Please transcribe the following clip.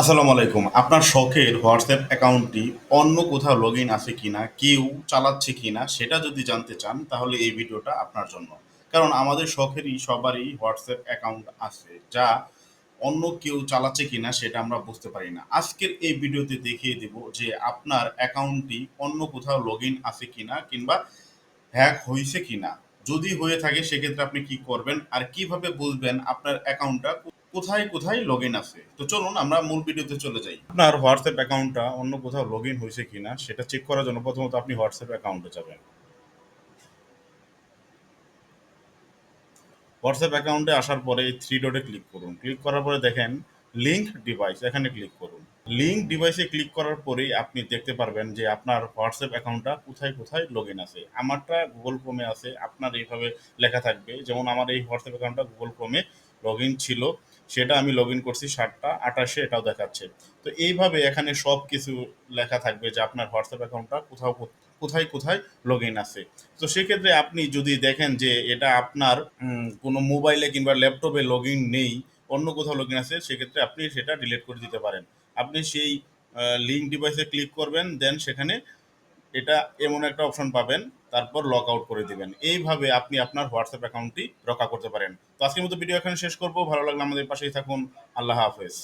আসসালামু আলাইকুম। আপনার শখের হোয়াটসঅ্যাপ অ্যাকাউন্টটি অন্য কোথাও লগ ইন আছে কি না কেউ চালাচ্ছে কি না সেটা যদি জানতে চান, তাহলে এই ভিডিওটা আপনার জন্য। কারণ আমাদের শখেরই সবারই হোয়াটসঅ্যাপ অ্যাকাউন্ট আছে, যা অন্য কেউ চালাচ্ছে কি না সেটা আমরা বুঝতে পারি না। আজকের এই ভিডিওতে দেখিয়ে দেব যে আপনার অ্যাকাউন্টটি অন্য কোথাও লগ ইন আছে কি না কিংবা হ্যাক হয়েছে কিনা। যদি হয়ে থাকে, সেক্ষেত্রে আপনি কি করবেন আর কীভাবে বুঝবেন আপনার অ্যাকাউন্টটা কোথায় কোথায় লগ ইন আছে? তো চলুন, আমরা মূল ভিডিওতে চলে যাই। আপনার হোয়াটসঅ্যাপ অ্যাকাউন্টটা অন্য কোথাও লগ ইন হয়েছে কিনা, সেটা চেক করার জন্য প্রথমত আপনি হোয়াটসঅ্যাপ অ্যাকাউন্টে যাবেন। হোয়াটসঅ্যাপ অ্যাকাউন্টে আসার পরে এই থ্রি ডটে ক্লিক করুন। ক্লিক করার পরে দেখেন লিঙ্ক ডিভাইস এখানে ক্লিক করুন। লিঙ্ক ডিভাইসে ক্লিক করার পরেই আপনি দেখতে পারবেন যে আপনার হোয়াটসঅ্যাপ অ্যাকাউন্টটা কোথায় কোথায় লগ ইন আছে। আমারটা গুগল ক্রোমে আছে, আপনার এইভাবে লেখা থাকবে। যেমন আমার এই হোয়াটসঅ্যাপ অ্যাকাউন্টটা গুগল ক্রোমে লগ ইন ছিল। সেটা আমি লগ ইন করছি সাতটা আঠাশে এটাও দেখাচ্ছে। তো এইভাবে এখানে সব কিছু লেখা থাকবে যে আপনার হোয়াটসঅ্যাপ অ্যাকাউন্টটা কোথাও, কোথায় কোথায় লগ ইন আছে। তো সেক্ষেত্রে আপনি যদি দেখেন যে এটা আপনার কোনো মোবাইলে কিংবা ল্যাপটপে লগ ইন নেই, অন্য কোথাও লগ ইন আছে, সেক্ষেত্রে আপনি সেটা ডিলিট করে দিতে পারেন। আপনি সেই লিঙ্ক ডিভাইসে ক্লিক করবেন দেন সেখানে এটা এমন একটা অপশন পাবেন তারপর লগ আউট করে দিবেন। এইভাবে আপনি আপনার হোয়াটসঅ্যাপ অ্যাকাউন্টটি রক্ষা করতে পারেন। তো আজকের মতো ভিডিও এখানে শেষ করব। ভালো লাগলে আমাদের পাশেই থাকুন। আল্লাহ হাফেজ।